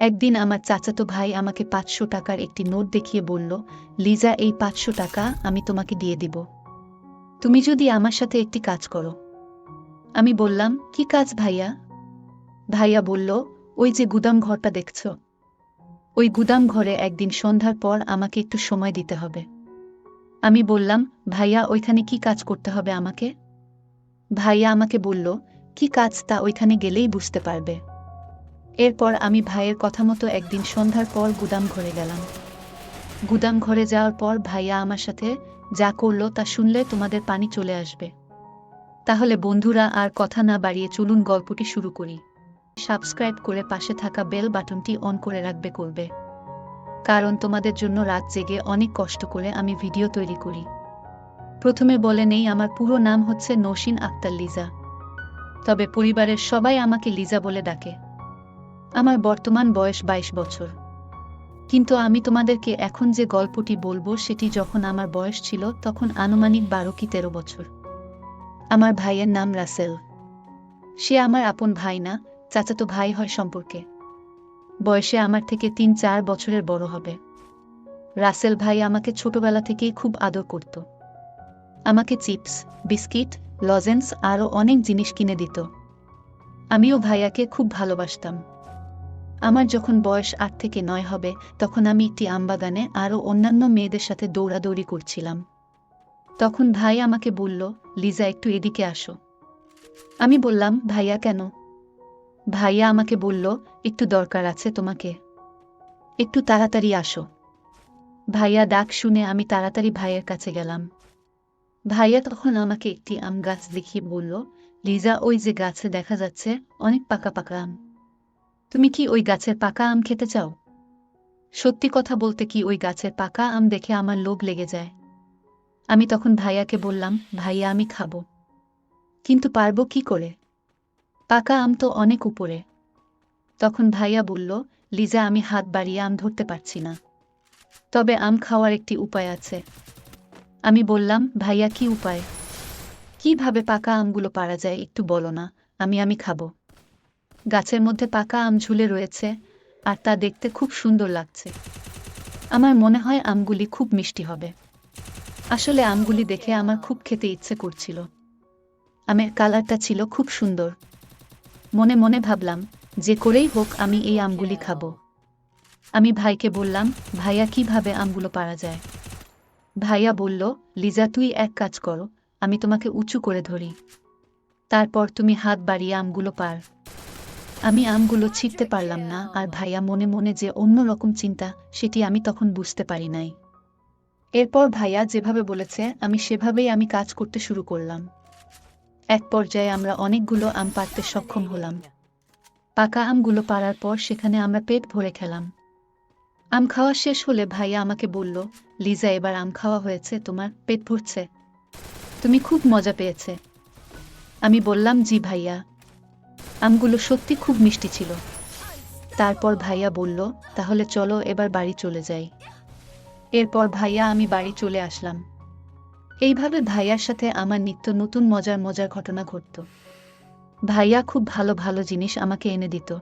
একদিন আমার চাচাতো ভাই আমাকে পাঁচশো টাকার একটি নোট দেখিয়ে বলল, লিজা, এই পাঁচশো টাকা আমি তোমাকে দিয়ে দিব। তুমি যদি আমার সাথে একটি কাজ করো। আমি বললাম, কি কাজ ভাইয়া? ভাইয়া বলল, ওই যে গুদাম ঘরটা দেখছ। ওই গুদাম ঘরে একদিন সন্ধ্যার পর আমাকে একটু সময় দিতে হবে। আমি বললাম, ভাইয়া, ওইখানে কি কাজ করতে হবে আমাকে? ভাইয়া আমাকে বলল, কি কাজ তা ওইখানে গেলেই বুঝতে পারবে। এরপর আমি ভাইয়ের কথা মতো একদিন সন্ধ্যার পর গুদাম ঘরে গেলাম। গুদাম ঘরে যাওয়ার পর ভাইয়া আমার সাথে, যা করল তা শুনলে তোমাদের পানি চলে আসবে। তাহলে বন্ধুরা আর কথা না বাড়িয়ে চলুন গল্পটি শুরু করি। সাবস্ক্রাইব করে পাশে থাকা বেল বাটনটি অন করে রাখবে করবে। কারণ তোমাদের জন্য রাত জেগে অনেক কষ্ট করে আমি ভিডিও তৈরি করি। প্রথমে বলে নেই, আমার পুরো নাম হচ্ছে নৌসিন আক্তার লিজা। তবে পরিবারের সবাই আমাকে লিজা বলে ডাকে। আমার বর্তমান বয়স ২২ বছর। কিন্তু আমি তোমাদেরকে এখন যে গল্পটি বলব সেটি যখন আমার বয়স ছিল তখন আনুমানিক বারো কি তেরো বছর। আমার ভাইয়ের নাম রাসেল। সে আমার আপন ভাই না, চাচাতো ভাই হয় সম্পর্কে। বয়সে আমার থেকে তিন চার বছরের বড় হবে। রাসেল ভাই আমাকে ছোটবেলা থেকেই খুব আদর করত। আমাকে চিপস, বিস্কিট, লজেন্স আরও অনেক জিনিস কিনে দিত। আমিও ভাইয়াকে খুব ভালোবাসতাম। আমার যখন বয়স আট থেকে নয় হবে, তখন আমি একটি আমবাগানে আরও অন্যান্য মেয়েদের সাথে দৌড়াদৌড়ি করছিলাম। তখন ভাই আমাকে বলল, লিজা, একটু এদিকে আসো। আমি বললাম, ভাইয়া, কেন? ভাইয়া আমাকে বলল, একটু দরকার আছে তোমাকে। একটু তাড়াতাড়ি আসো। ভাইয়া ডাক শুনে আমি তাড়াতাড়ি ভাইয়ের কাছে গেলাম। ভাইয়া তখন আমাকে একটি আম গাছ দেখিয়ে বলল, লিজা, ওই যে গাছে দেখা যাচ্ছে, অনেক পাকা পাকা আম। তুমি কি ওই গাছের পাকা আম খেতে চাও? সত্যি কথা বলতে কি ওই গাছের পাকা আম দেখে আমার লোভ লেগে যায়। আমি তখন ভাইয়াকে বললাম, ভাইয়া, আমি খাব। কিন্তু পারব কি করে? পাকা আম তো অনেক উপরে। তখন ভাইয়া বলল, লিজা, আমি হাত বাড়িয়ে আম ধরতে পারছি না। তবে আম খাওয়ার একটি উপায় আছে। আমি বললাম, ভাইয়া, কি উপায়? কীভাবে পাকা আমগুলো পারা যায় একটু বলো না। আমি আমি খাব। গাছের মধ্যে পাকা আম ঝুলে রয়েছে, আর তা দেখতে খুব সুন্দর লাগছে। আমার মনে হয় আমগুলি খুব মিষ্টি হবে। আসলে আমগুলি দেখে আমার খুব খেতে ইচ্ছে করছিল। আমের কালারটা ছিল খুব সুন্দর। মনে মনে ভাবলাম, যে করেই হোক আমি এই আমগুলি খাব। আমি ভাইকে বললাম, ভাইয়া, কীভাবে আমগুলো পারা যায়? ভাইয়া বলল, লিজা, তুই এক কাজ করো, আমি তোমাকে উঁচু করে ধরি। তারপর তুমি হাত বাড়িয়ে আমগুলো পার। আমি আমগুলো ছিঁড়তে পারলাম না, আর ভাইয়া মনে মনে যে অন্য রকম চিন্তা, সেটি আমি তখন বুঝতে পারি নাই। এরপর ভাইয়া যেভাবে বলেছে, আমি সেভাবেই আমি কাজ করতে শুরু করলাম। এক পর্যায়ে আমরা অনেকগুলো আম পাড়তে সক্ষম হলাম। পাকা আমগুলো পাড়ার পর সেখানে আমরা পেট ভরে খেলাম। আম খাওয়া শেষ হলে ভাইয়া আমাকে বলল, লিজা, এবার আম খাওয়া হয়েছে, তোমার পেট ভরছে? তুমি খুব মজা পেয়েছে। আমি বললাম, জি ভাইয়া। আমগুলো সত্যি খুব মিষ্টি ছিল। তারপর ভাইয়া বলল, তাহলে চলো এবার বাড়ি চলে যাই। এরপর ভাইয়া আমি বাড়ি চলে আসলাম। এইভাবে ভাইয়ার সাথে আমার নিত্য নতুন মজার মজার ঘটনা ঘটত। ভাইয়া খুব ভালো ভালো জিনিস আমাকে এনে দিত।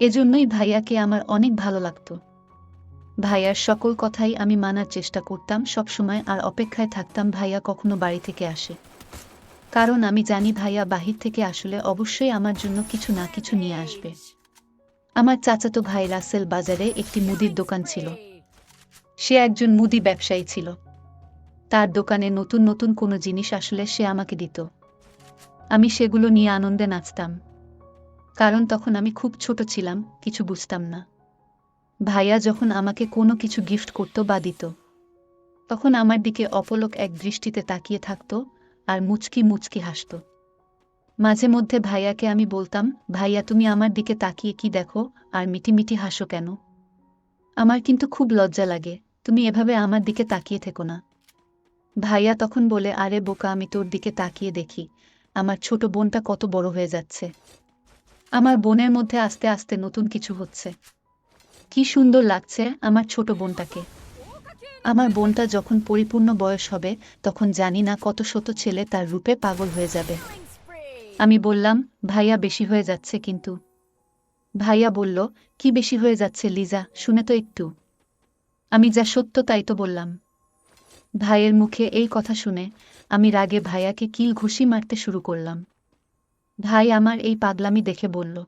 এজন্যই ভাইয়াকে আমার অনেক ভালো লাগতো। ভাইয়ার সকল কথাই আমি মানার চেষ্টা করতাম, সবসময় আর অপেক্ষায় থাকতাম ভাইয়া কখনো বাড়ি থেকে আসে। কারণ আমি জানি ভাইয়া বাহির থেকে আসলে অবশ্যই আমার জন্য কিছু না কিছু নিয়ে আসবে। আমার চাচাতো ভাই রাসেল বাজারে একটি মুদির দোকান ছিল। সে একজন মুদি ব্যবসায়ী ছিল। তার দোকানে নতুন নতুন কোনো জিনিস আসলে সে আমাকে দিত। আমি সেগুলো নিয়ে আনন্দে নাচতাম। কারণ তখন আমি খুব ছোট ছিলাম, কিছু বুঝতাম না। ভাইয়া যখন আমাকে কোনো কিছু গিফট করত বা দিত, তখন আমার দিকে অপলক এক দৃষ্টিতে তাকিয়ে থাকত আর মুচকি মুচকি হাসত। মাঝে মধ্যে ভাইয়াকে আমি বলতাম, ভাইয়া, তুমি আমার দিকে তাকিয়ে কি দেখো? আর মিটি মিটি হাসো কেন? আমার কিন্তু খুব লজ্জা লাগে, তুমি এভাবে আমার দিকে তাকিয়ে থেকো না। ভাইয়া তখন বলে, আরে বোকা, আমি তোর দিকে তাকিয়ে দেখি। আমার ছোট বোনটা কত বড় হয়ে যাচ্ছে। আমার বোনের মধ্যে আস্তে আস্তে নতুন কিছু হচ্ছে। কি সুন্দর লাগছে আমার ছোট বোনটাকে। আমার বোনটা যখন পরিপূর্ণ বয়স হবে, তখন জানি না কত শত ছেলে তার রূপে পাগল হয়ে যাবে। আমি বললাম, ভাইয়া বেশি হয়ে যাচ্ছে কিন্তু। ভাইয়া বলল, কি বেশি হয়ে যাচ্ছে লিজা, শুনে তো একটু। আমি যা সত্য তাই তো বললাম। ভাইয়ের মুখে এই কথা শুনে আমি রাগে ভাইয়াকে কিল ঘুষি মারতে শুরু করলাম। ভাই আমার এই পাগলামি দেখে বলল,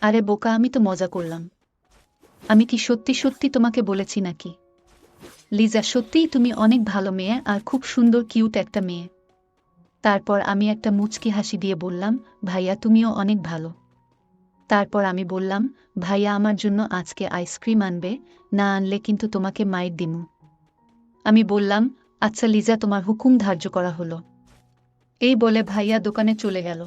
আরে বোকা, আমি তো মজা করলাম। আমি কি সত্যি সত্যি তোমাকে বলেছি নাকি? লিজা, সত্যিই তুমি অনেক ভালো মেয়ে আর খুব সুন্দর, কিউট একটা মেয়ে। তারপর আমি একটা মুচকি হাসি দিয়ে বললাম, ভাইয়া, তুমিও অনেক ভালো। তারপর আমি বললাম, ভাইয়া, আমার জন্য আজকে আইসক্রিম আনবে, না আনলে কিন্তু তোমাকে মায়ের দিমু। আমি বললাম আচ্ছা লিজা, তোমার হুকুম ধার্য করা হলো। এই বলে ভাইয়া দোকানে চলে গেল।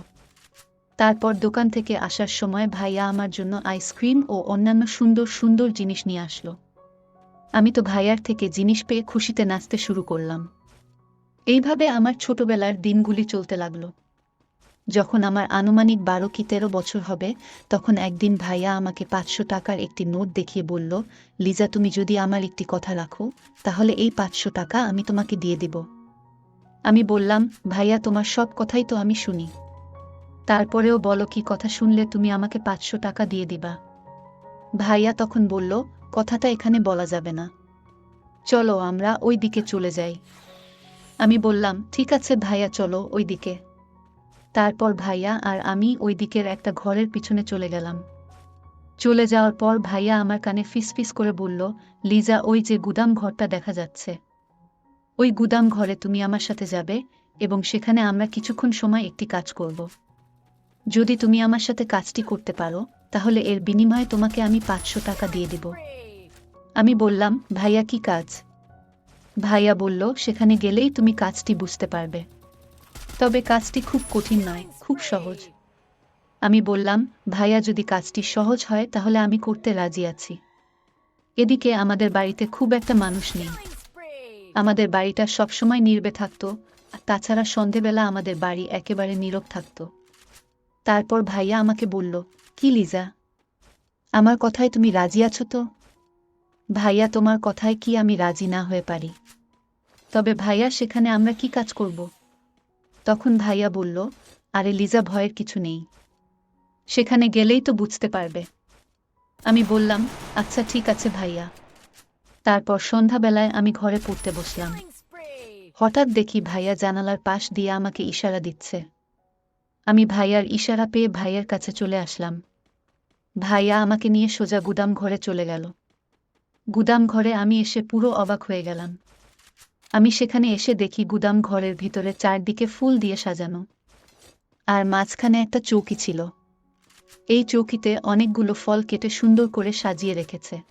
তারপর দোকান থেকে আসার সময় ভাইয়া আমার জন্য আইসক্রিম ও অন্যান্য সুন্দর সুন্দর জিনিস নিয়ে আসলো। আমি তো ভাইয়ার থেকে জিনিস পেয়ে খুশিতে নাচতে শুরু করলাম। এইভাবে আমার ছোটবেলার দিনগুলি চলতে লাগল। যখন আমার আনুমানিক বারো কি তেরো বছর হবে, তখন একদিন ভাইয়া আমাকে পাঁচশো টাকার একটি নোট দেখিয়ে বলল, লিজা, তুমি যদি আমার একটি কথা রাখো, তাহলে এই পাঁচশো টাকা আমি তোমাকে দিয়ে দিব। আমি বললাম, ভাইয়া, তোমার সব কথাই তো আমি শুনি। তারপরেও বলো কি কথা শুনলে তুমি আমাকে পাঁচশো টাকা দিয়ে দিবা? ভাইয়া তখন বলল কথাটা এখানে বলা যাবে না। চলো আমরা ওই দিকে চলে যাই। আমি বললাম, ঠিক আছে ভাইয়া, চলো ওই দিকে। তারপর ভাইয়া আর আমি ওই দিকের একটা ঘরের পিছনে চলে গেলাম। চলে যাওয়ার পর ভাইয়া আমার কানে ফিসফিস করে বলল, লিজা, ওই যে গুদাম ঘরটা দেখা যাচ্ছে। ওই গুদাম ঘরে তুমি আমার সাথে যাবে এবং সেখানে আমরা কিছুক্ষণ সময় একটি কাজ করব। যদি তুমি আমার সাথে কাজটি করতে পারো তাহলে এর বিনিময়ে তোমাকে আমি পাঁচশো টাকা দিয়ে দিব। আমি বললাম, ভাইয়া, কি কাজ? ভাইয়া বলল, সেখানে গেলেই তুমি কাজটি বুঝতে পারবে। তবে কাজটি খুব কঠিন নয়, খুব সহজ। আমি বললাম, ভাইয়া, যদি কাজটি সহজ হয়, তাহলে আমি করতে রাজি আছি। এদিকে আমাদের বাড়িতে খুব একটা মানুষ নেই। আমাদের বাড়িটা সবসময় নির্বে থাকতো, আর তাছাড়া সন্ধেবেলা আমাদের বাড়ি একেবারে নীরব থাকতো। তারপর ভাইয়া আমাকে বলল কি লিজা? আমার কথায় তুমি রাজি আছো তো? ভাইয়া, তোমার কথায় কি আমি রাজি না হয়ে পারি? তবে ভাইয়া, সেখানে আমরা কি কাজ করব? তখন ভাইয়া বলল, আরে লিজা, ভয়ের কিছু নেই। সেখানে গেলেই তো বুঝতে পারবে। আমি বললাম আচ্ছা ঠিক আছে ভাইয়া। তারপর সন্ধ্যাবেলায় আমি ঘরে পড়তে বসলাম। হঠাৎ দেখি ভাইয়া জানালার পাশ দিয়ে আমাকে ইশারা দিচ্ছে। আমি ভাইয়ার ইশারা পেয়ে ভাইয়ার কাছে চলে আসলাম। ভাইয়া আমাকে নিয়ে সোজা গুদাম ঘরে চলে গেল। গুদাম ঘরে আমি এসে পুরো অবাক হয়ে গেলাম। আমি সেখানে এসে দেখি গুদাম ঘরের ভিতরে চারদিকে ফুল দিয়ে সাজানো। আর মাঝখানে একটা চৌকি ছিল। এই চৌকিতে অনেকগুলো ফল কেটে সুন্দর করে সাজিয়ে রেখেছে।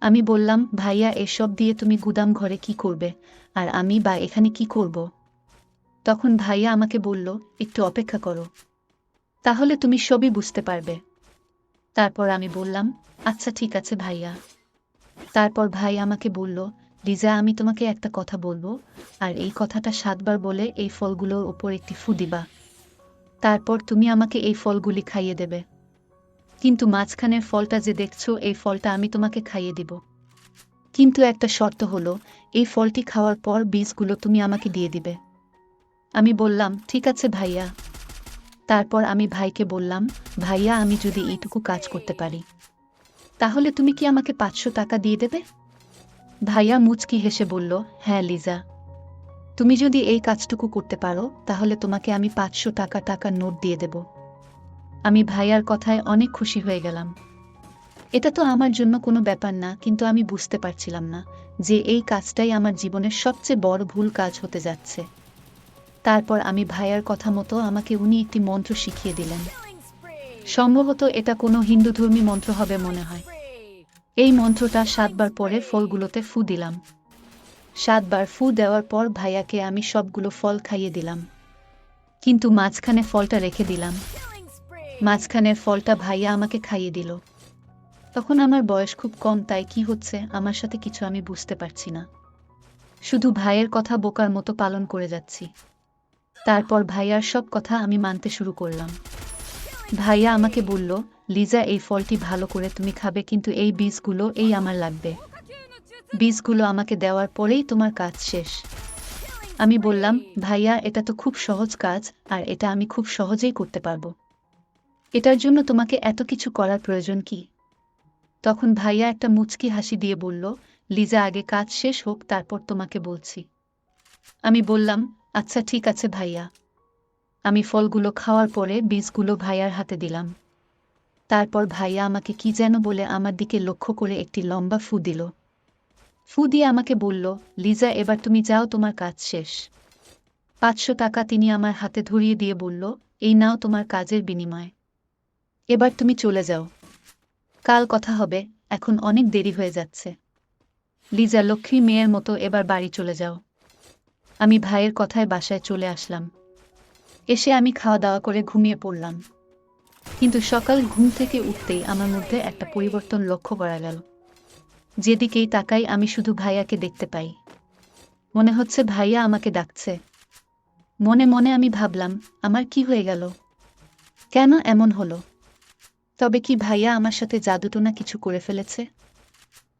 আমি বললাম, ভাইয়া, এসব দিয়ে তুমি গুদাম ঘরে কি করবে? আর আমি বা এখানে কি করব? তখন ভাইয়া আমাকে বলল, একটু অপেক্ষা করো। তাহলে তুমি সবই বুঝতে পারবে। তারপর আমি বললাম আচ্ছা ঠিক আছে ভাইয়া। তারপর ভাই আমাকে বলল লিজা আমি তোমাকে একটা কথা বলব, আর এই কথাটা সাতবার বলে এই ফলগুলোর ওপর একটি ফু দিবা। তারপর তুমি আমাকে এই ফলগুলি খাইয়ে দেবে। কিন্তু মাঝখানের ফলটা যে দেখছ, এই ফলটা আমি তোমাকে খাইয়ে দিব। কিন্তু একটা শর্ত হলো, এই ফলটি খাওয়ার পর বীজগুলো তুমি আমাকে দিয়ে দিবে। আমি বললাম, ঠিক আছে ভাইয়া। তারপর আমি ভাইকে বললাম, ভাইয়া, আমি যদি এইটুকু কাজ করতে পারি, তাহলে তুমি কি আমাকে পাঁচশো টাকা দিয়ে দেবে? ভাইয়া মুচকি হেসে বলল হ্যাঁ লিজা। তুমি যদি এই কাজটুকু করতে পারো, তাহলে তোমাকে আমি পাঁচশো টাকা টাকার নোট দিয়ে দেব। আমি ভাইয়ার কথায় অনেক খুশি হয়ে গেলাম। এটা তো আমার জন্য কোনো ব্যাপার না, কিন্তু আমি বুঝতে পারছিলাম না যে এই কাজটাই আমার জীবনের সবচেয়ে বড় ভুল কাজ হতে যাচ্ছে। তারপর আমি ভাইয়ার কথা মতো আমাকে উনি একটি মন্ত্র শিখিয়ে দিলেন। সম্ভবত এটা কোনো হিন্দুধর্মী মন্ত্র হবে মনে হয়। এই মন্ত্রটা সাতবার পরে ফলগুলোতে ফু দিলাম। সাতবার ফু দেওয়ার পর ভাইয়াকে আমি সবগুলো ফল খাইয়ে দিলাম। কিন্তু মাঝখানে ফলটা রেখে দিলাম। মাঝখানের ফলটা ভাইয়া আমাকে খাইয়ে দিল। তখন আমার বয়স খুব কম তাই কি হচ্ছে আমার সাথে কিছু আমি বুঝতে পারছি না। শুধু ভাইয়ের কথা বোকার মতো পালন করে যাচ্ছি। তারপর ভাইয়ার সব কথা আমি মানতে শুরু করলাম। ভাইয়া আমাকে বলল, লিজা, এই ফলটি ভালো করে তুমি খাবে, কিন্তু এই বীজগুলো, এই আমার লাগবে। বীজগুলো আমাকে দেওয়ার পরেই তোমার কাজ শেষ। আমি বললাম, ভাইয়া, এটা তো খুব সহজ কাজ, আর এটা আমি খুব সহজেই করতে পারব। এটার জন্য তোমাকে এত কিছু করার প্রয়োজন কি? তখন ভাইয়া একটা মুচকি হাসি দিয়ে বলল, লিজা, আগে কাজ শেষ হোক, তারপর তোমাকে বলছি। আমি বললাম আচ্ছা ঠিক আছে ভাইয়া। আমি ফলগুলো খাওয়ার পরে বীজগুলো ভাইয়ার হাতে দিলাম। তারপর ভাইয়া আমাকে কি যেন বলে আমার দিকে লক্ষ্য করে একটি লম্বা ফু দিল। ফু দিয়ে আমাকে বলল, লিজা, এবার তুমি যাও, তোমার কাজ শেষ। পাঁচশো টাকা তিনি আমার হাতে ধরিয়ে দিয়ে বলল, এই নাও তোমার কাজের বিনিময়। এবার তুমি চলে যাও। কাল কথা হবে, এখন অনেক দেরি হয়ে যাচ্ছে। লিজা, লক্ষ্মী মেয়ের মতো এবার বাড়ি চলে যাও। আমি ভাইয়ের কথায় বাসায় চলে আসলাম। এসে আমি খাওয়া দাওয়া করে ঘুমিয়ে পড়লাম। কিন্তু সকাল ঘুম থেকে উঠতেই আমার মধ্যে একটা পরিবর্তন লক্ষ্য করা গেল। যেদিকেই তাকাই আমি শুধু ভাইয়াকে দেখতে পাই। মনে হচ্ছে ভাইয়া আমাকে ডাকছে। মনে মনে আমি ভাবলাম, আমার কি হয়ে গেল? কেন এমন হলো? তবে কি ভাইয়া আমার সাথে জাদুটোনা কিছু করে ফেলেছে?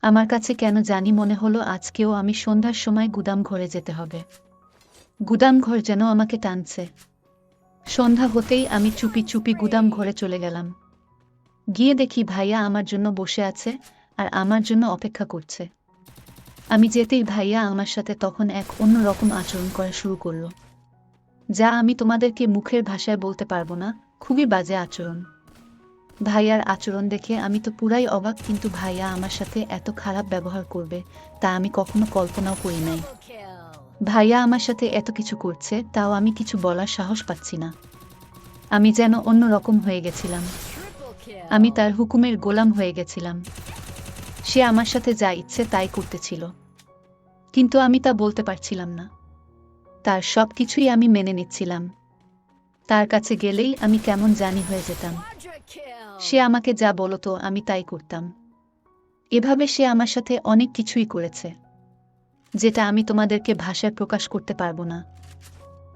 আমার কাছে কেন জানি মনে হলো আজকেও আমি সন্ধ্যার সময় গুদাম ঘরে যেতে হবে। গুদাম ঘর যেন আমাকে টানছে। সন্ধ্যা হতেই আমি চুপি চুপি গুদাম ঘরে চলে গেলাম। গিয়ে দেখি ভাইয়া আমার জন্য বসে আছে আর আমার জন্য অপেক্ষা করছে। আমি যেতেই ভাইয়া আমার সাথে তখন এক অন্য রকম আচরণ করা শুরু করল। যা আমি তোমাদেরকে মুখের ভাষায় বলতে পারব না, খুবই বাজে আচরণ। ভাইয়ার আচরণ দেখে আমি তো পুরাই অবাক, কিন্তু ভাইয়া আমার সাথে এত খারাপ ব্যবহার করবে তা আমি কখনো কল্পনাও করি নাই। ভাইয়া আমার সাথে এত কিছু করছে, তাও আমি কিছু বলার সাহস পাচ্ছি না। আমি যেন অন্য রকম হয়ে গেছিলাম। আমি তার হুকুমের গোলাম হয়ে গেছিলাম। সে আমার সাথে যা ইচ্ছে তাই করতেছিল। কিন্তু আমি তা বলতে পারছিলাম না। তার সব কিছুই আমি মেনে নিচ্ছিলাম। তার কাছে গেলেই আমি কেমন জানি হয়ে যেতাম। সে আমাকে যা বলতো আমি তাই করতাম। এভাবে সে আমার সাথে অনেক কিছুই করেছে। যেটা আমি তোমাদেরকে ভাষায় প্রকাশ করতে পারব না।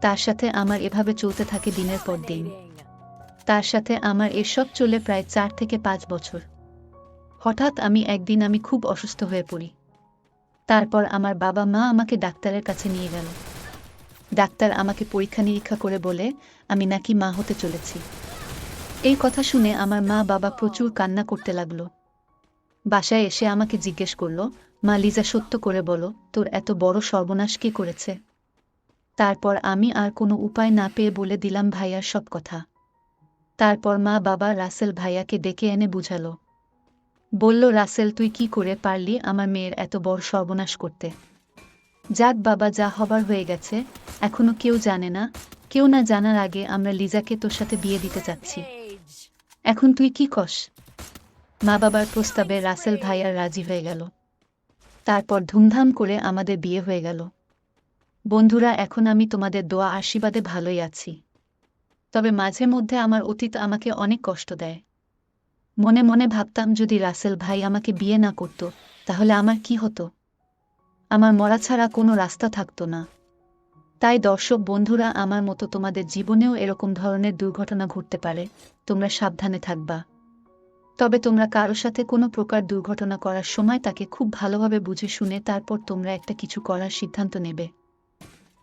তার সাথে আমার এভাবে চলতে থাকে দিনের পর দিন। তার সাথে আমার এসব চলে প্রায় চার থেকে পাঁচ বছর। হঠাৎ আমি একদিন আমি খুব অসুস্থ হয়ে পড়ি। তারপর আমার বাবা মা আমাকে ডাক্তারের কাছে নিয়ে গেল। ডাক্তার আমাকে পরীক্ষা নিরীক্ষা করে বলে, আমি নাকি মা হতে চলেছি। এই কথা শুনে আমার মা বাবা প্রচুর কান্না করতে লাগল। বাসায় এসে আমাকে জিজ্ঞেস করল মা লিজা সত্য করে বলো, তোর এত বড় সর্বনাশ কে করেছে? তারপর আমি আর কোনো উপায় না পেয়ে বলে দিলাম ভাইয়ার সব কথা। তারপর মা বাবা রাসেল ভাইয়াকে ডেকে এনে বুঝালো। বলল, রাসেল, তুই কি করে পারলি আমার মেয়ের এত বড় সর্বনাশ করতে? যাক বাবা, যা হবার হয়ে গেছে, এখনও কেউ জানে না। কেউ না জানার আগে আমরা লিজাকে তোর সাথে বিয়ে দিতে চাচ্ছি এখন তুই কি কস? মা বাবার প্রস্তাবে রাসেল ভাইয়ার রাজি হয়ে গেল। তারপর ধুমধাম করে আমাদের বিয়ে হয়ে গেল। বন্ধুরা, এখন আমি তোমাদের দোয়া আশীর্বাদে ভালোই আছি। তবে মাঝে মধ্যে আমার অতীত আমাকে অনেক কষ্ট দেয়। মনে মনে ভাবতাম, যদি রাসেল ভাই আমাকে বিয়ে না করত, তাহলে আমার কি হতো? আমার মরা ছাড়া কোনো রাস্তা থাকতো না। তাই দর্শক বন্ধুরা, আমার মতো তোমাদের জীবনেও এরকম ধরনের দুর্ঘটনা ঘটতে পারে। তোমরা সাবধানে থাকবা। তবে তোমরা কারও সাথে কোনো প্রকার দুর্ঘটনা করার সময় তাকে খুব ভালোভাবে বুঝে শুনে তারপর তোমরা একটা কিছু করার সিদ্ধান্ত নেবে।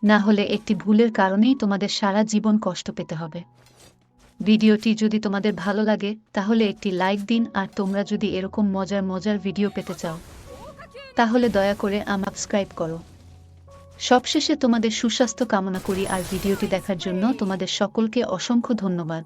না হলে একটি ভুলের কারণেই তোমাদের সারা জীবন কষ্ট পেতে হবে। ভিডিওটি যদি তোমাদের ভালো লাগে, তাহলে একটি লাইক দিন আর তোমরা যদি এরকম মজার মজার ভিডিও পেতে চাও, তাহলে দয়া করে আমার করো। সবশেষে তোমাদের সুস্বাস্থ্য কামনা করি আর ভিডিওটি দেখার জন্য তোমাদের সকলকে অসংখ্য ধন্যবাদ।